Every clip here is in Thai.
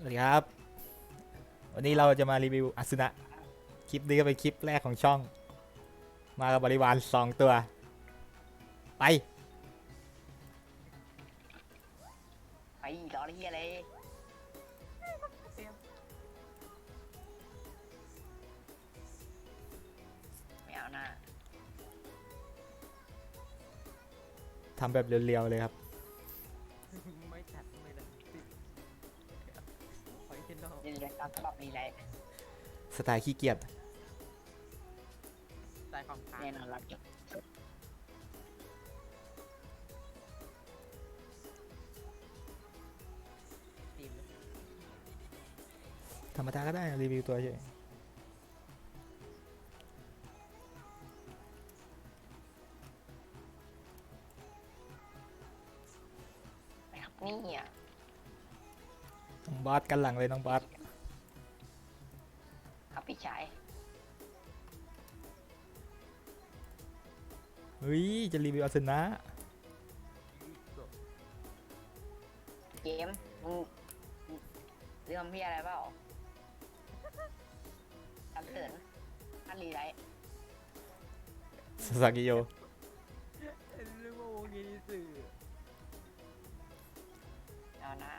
สวัสดีครับ วันนี้เราจะมารีวิวอาสุนะ คลิปนี้ก็เป็นคลิปแรกของช่อง มากับบริวารสองตัว ไปไปรอเฮียเลยไม่เอาหน้า ทำแบบเรียวๆเลยครับ สไตล์ขี้เกียจใส่ความค้างแน่นอนรับจบตีมเลยธรรมดาก็ได้รีวิวตัวเฉยนะครับนี่อะน้องบอสกันหลังเลยน้องบอส เฮ้ย จะรีวิวอาสุนะเกมมึงเรื่องพี่อะไรเปล่าทำเถินท่านรีไรสซากิโยเรื่องว่าวงนี้สื่อเอาหน้า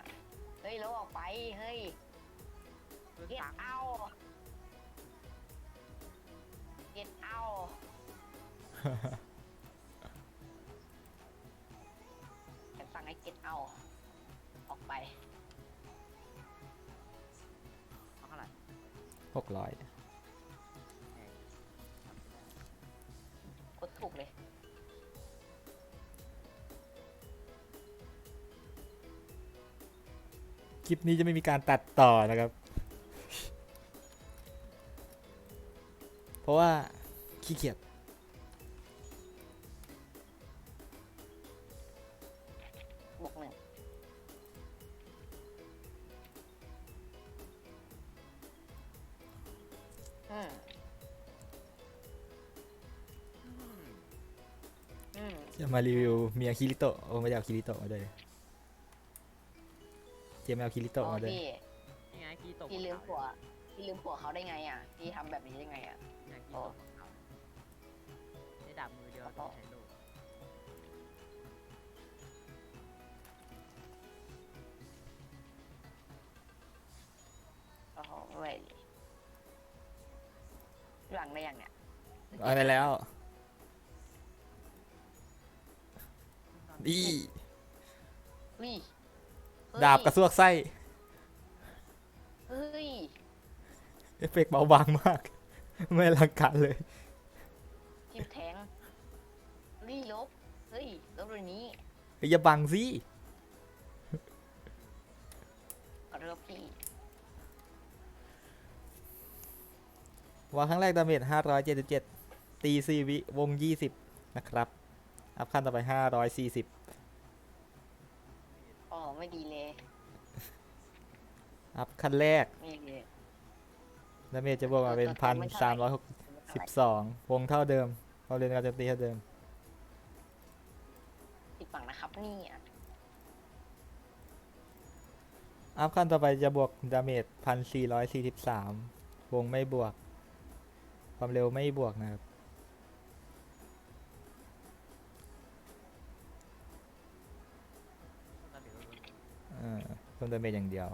เฮ้ยแล้วออกไป เฮ้ยเรื่องเก็ตตังเอาเก็ตเอา หกร้อยกดถูกเลย คลิปนี้จะไม่มีการตัดต่อนะครับ เพราะว่าขี้เกียจ มจะมารีวิวเมียคิริโตะโอ้ไม่ได้เอาคิริโตะมาด้วยเจมส์เอาคิริโตะโอ้มาด้วยพี่นี่ไงกีตกพี่ลืมผัวพี่ลืมผัวเขาได้ไงอะพี่ทำแบบนี้ได้ไงอะนี่ไงกีตกของเขาได้ดาบมือเดียวต้องใช้โล่โอ้โหเว้ยหลังได้ยังเนี่ย เอาไปแล้ว ดีเฮ้ยเฮ้ยดาบกระซวกไส้ เฮ้ย เอฟเฟกต์เบาบางมาก ไม่อลังการเลยทิมแทงเฮ้ยลบ เฮ้ย ลบเรื่องนี้เฮ้ยอย่าบังสิขอโทษพี่วางครั้งแรกดาเมจ577 ตีซีวิวง 20 นะครับ อัพขั้นต่อไป540อ๋อไม่ดีเลยอัพขั้นแรกไม่ดีเลยดาเมจจะบวกมาเป็น1,362วงเท่าเดิมเราเรียนการโจมตีเท่าเดิมติดฝั่งนะครับนี่อะอัพขั้นต่อไปจะบวกดาเมจ1,443วงไม่บวก ความเร็วไม่บวกนะครับ อเพิ่มดาเมจอย่างเดียว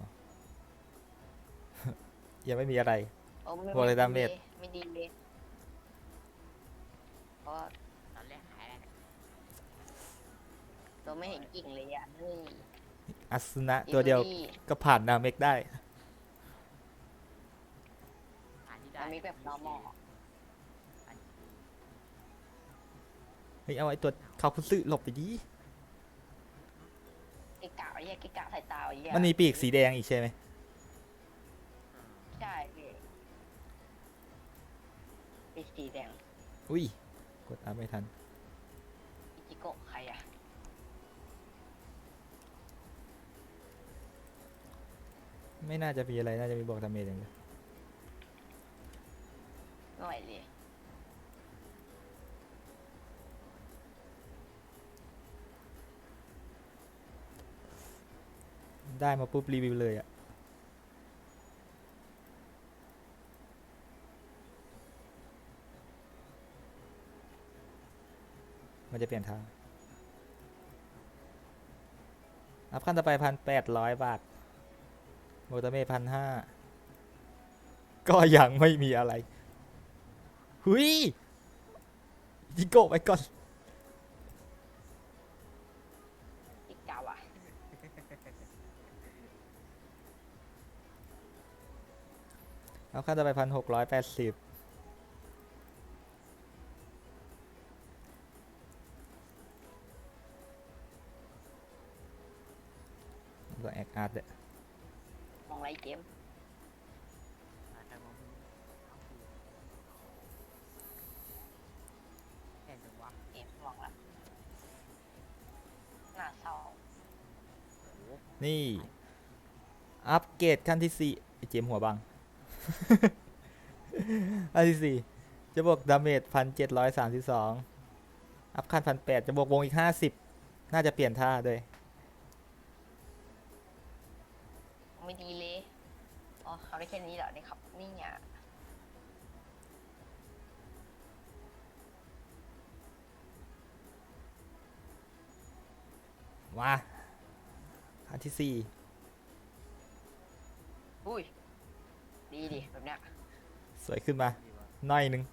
ยังไม่มีอะไร โอ้ไม่บวกเลยดาเมจ ไม่ดีเลยเพราะๆตอนแรกหายแล้วเราไม่เห็นกิ่งเลยอะเฮ้ยอัสนะตัวเดียวอีก็ผ่านนาเมกได้หาที่ดาได้มิแบบ normal เฮ้ยเอาไอ้ตัวเขาคุซึหลบไปดิ เกะกะไอ้เหี้ยเกะกะใส่ตาไอ้เหี้ยมันมีปีกสีแดงอีกใช่ไหมใช่พี่ปีกสีแดงอุ้ยกดอัพไม่ทัน อิจิโกะใครอะไม่น่าจะมีอะไรน่าจะมีบอกดาเมจอย่างเดียวไม่ไหวเลย ได้มาปุ๊บรีวิวเลยอะมันจะเปลี่ยนทาง อัพขั้นต่อไปพันแปดร้อยบาท โมตเมพันห้า ก็ยังไม่มีอะไร หุยยิงโกไปก่อน อัพขั้นต่อไปพันหกร้อยแปดสิบก็แอคอาร์ตเนี่ยมองไรเกมอาจจะมองมึงเอาคืนแข่งจังวะเกมมองละน่าเศร้าโอ้โหนี่ อัปเกรดขั้นที่สี่ไอเจมส์หัวบัง อันที่สี่จะบวกดาเมจพันเจ็ดร้อยสามสิบสองอัพขั้นพันแปดจะบวกวงอีกห้าสิบน่าจะเปลี่ยนท่าด้วยไม่ดีเลย อ๋อเขาได้แค่นี้เหรอนี่ครับ นี่เนี่ยมาขั้นที่สี่ ดีดิแบบเนี้ยสวยขึ้นมาดีวะหน่อยหนึง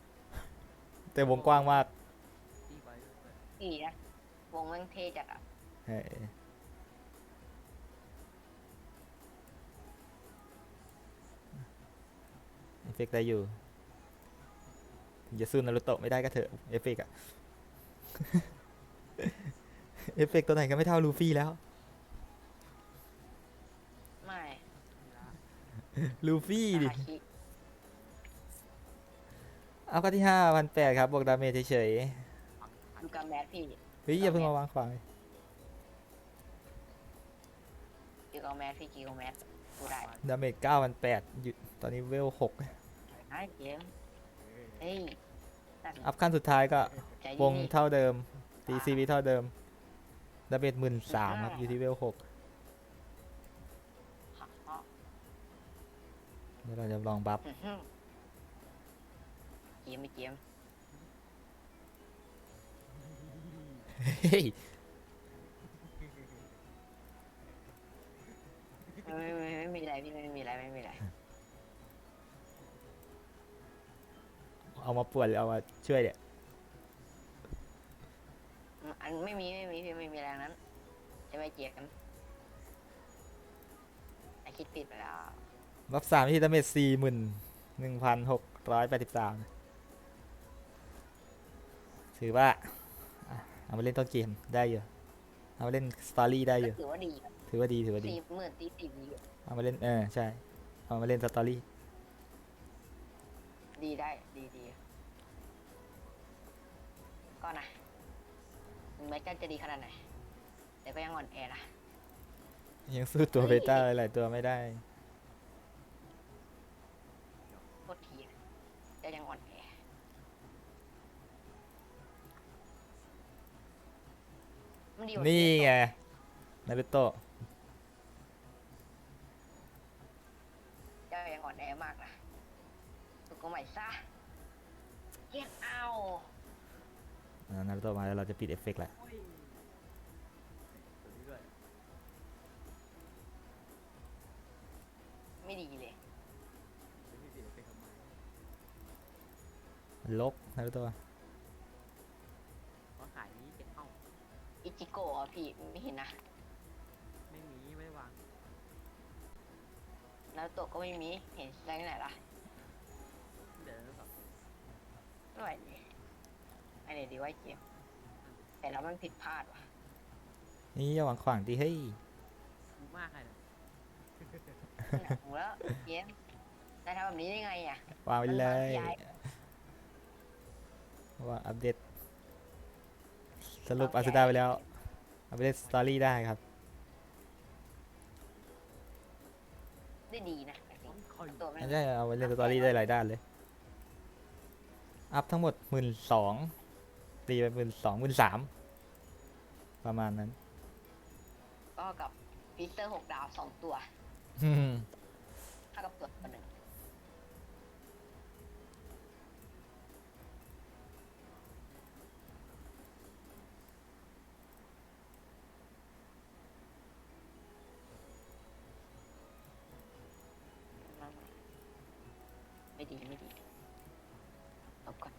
แต่วงกว้างมากดีไปเลยดีนะวงแมันเทจัดอะเฮ้ยเอฟเฟกต์ได้อยู่ถึงจะสู้นารุโตะไม่ได้ก็เถอะเอฟเฟกต์อะ เอฟเฟกต์ตัวไหนก็ไม่เท่าลูฟี่แล้ว ลูฟี่ดิ อาคิเอาก็ที่ห้าพันแปดครับ บวกดาเมจเฉยฟังทันดูการแมสพี่ๆเฮ้ยอย่าเพิ่งมาวางขวางดูการแมสพี่กีการแมสดูได้ดาเมจเก้าพันแปดอยู่ตอนนี้เวลหกไอ้เกมเฮ้ยนั่นอัพขั้นสุดท้ายก็ ใจวดีงนี่เท่าเดิมตีซีวีเท่าเดิมดาเมจหมื่นสามครับอยู่ที่เวลหก เดี๋ยวเราจะลองบัฟอื้อหือเกมไม่เกมเฮ้ยไม่ไม่ไม่ไม่มีอะไรพี่ไม่มีอะไรไม่มีอะไรเอามาป่วนหรือเอามาช่วยเนี่ยอืมอันไม่มีไม่มีพี่ไม่มีอะไรทั้งนั้นจะไปเจียกันไอคิดติดไปแล้ว บัฟสามที่ดาเมจสี่หมื่นหนึ่งพันหกร้อยแปดสิบสามถือว่าอะเอามาเล่นต้นเกมได้อยู่ เอามาเล่นสตอรี่ได้อก็ยู่ ถือว่าดีถือว่าดีถือว่าดีสี่หมื่นตีสี่ดีเอามาเล่นเออใช่ เอามาเล่นสตอรี่ ดีได้ดีดีก็นะถึงแม้จะจะดีขนาดไหน แต่ก็ยังอ่อนแอนะ ยังสู้ตัวเฮ้เบยต้าหลายๆตัวไม่ได้ โทษทีนะ แต่ยังอ่อนแอมันดีกว่านี่เยไงอะนารุโตะเจ้ายังอ่อนแอมากนะถูกก็ใหม่ซะเกียงเอาอ่านารุโตะมาแล้วเราจะปิดเอฟเฟกต์ละ โอ้ย ลกนารุโตะเพราะขายนี้เก็บเอ้าอิจิโกะอะพี่ไม่เห็นนะไม่มีไม่ได้วางแล้วโตะก็ไม่มีเห็นได้ที่ไหนล่ะเดี๋ยวนะครับไม่ไหวเลยไอเดียดีไว้เกมแต่แล้วมันผิดพลาดว่ะนี่อย่าหวังขวางดิเฮ้ยดูมากเลยนะหนักหูแล้วเกมได้ทำแบบนี้ได้ไงอะวางไปเลย มันวางย้าย ว่าอัปเดต สรุปอาสุดาไปแล้ว อัปเดตสตอรี่ได้ครับ ได้ดีนะจริต้องงคอยๆตัวแม่งไม่ใช่เอาไปเล่นสตอรี่ได้หลายด้านเลย อัพทั้งหมดหมื่นสองตีไปหมื่นสองหมื่นสามประมาณนั้น ก็กับฟิสเตอร์หกดาวสองตัวเท่ากับตัวตัวหนึ่ง ไม่ดีไม่ดีตบก่อน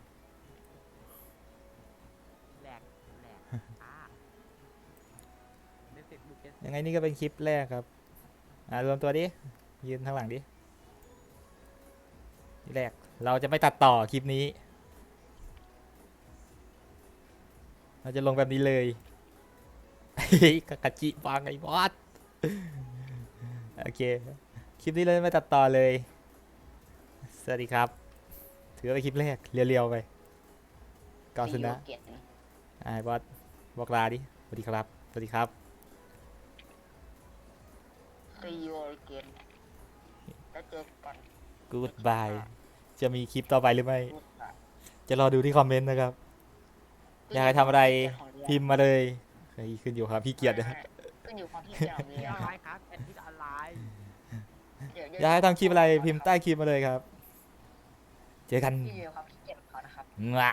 แหลกแหลกอ่าเล่นเฟซบุ๊กเล่นยังไงนี่ก็เป็นคลิปแรกครับ อ่ารวมตัวดิ ยืนข้างหลังดิที่แรก เราจะไม่ตัดต่อคลิปนี้ เราจะลงแบบนี้เลยเฮ้ยกากาจิฟังไอ้บอสโอเค คลิปนี้เลยไม่ตัดต่อเลย สวัสดีครับ ถือว่าเป็นคลิปแรกเรียวๆไปกอสนะเกียรติอ่าบอสบอกลาดิสวัสดีครับสวัสดีครับซีโอเกนแล้วเจอกัน Goodbye จะมีคลิปต่อไปหรือไม่ พูดค่ะจะรอดูที่คอมเมนต์นะครับ อยากให้ทำอะไร พิมพ์มาเลยเฮ้ยขึ้นอยู่ครับพี่เกียรตินะขึ้นอยู่ความที่เกียรติที่ออนไลน์ครับแอดที่ออนไลน์อยากให้ทำคลิปอะไรพิมพ์ใต้คลิปมาเลยครับ เจอกัน พี่เดียวครับพี่เกียรติเขานะครับ งะ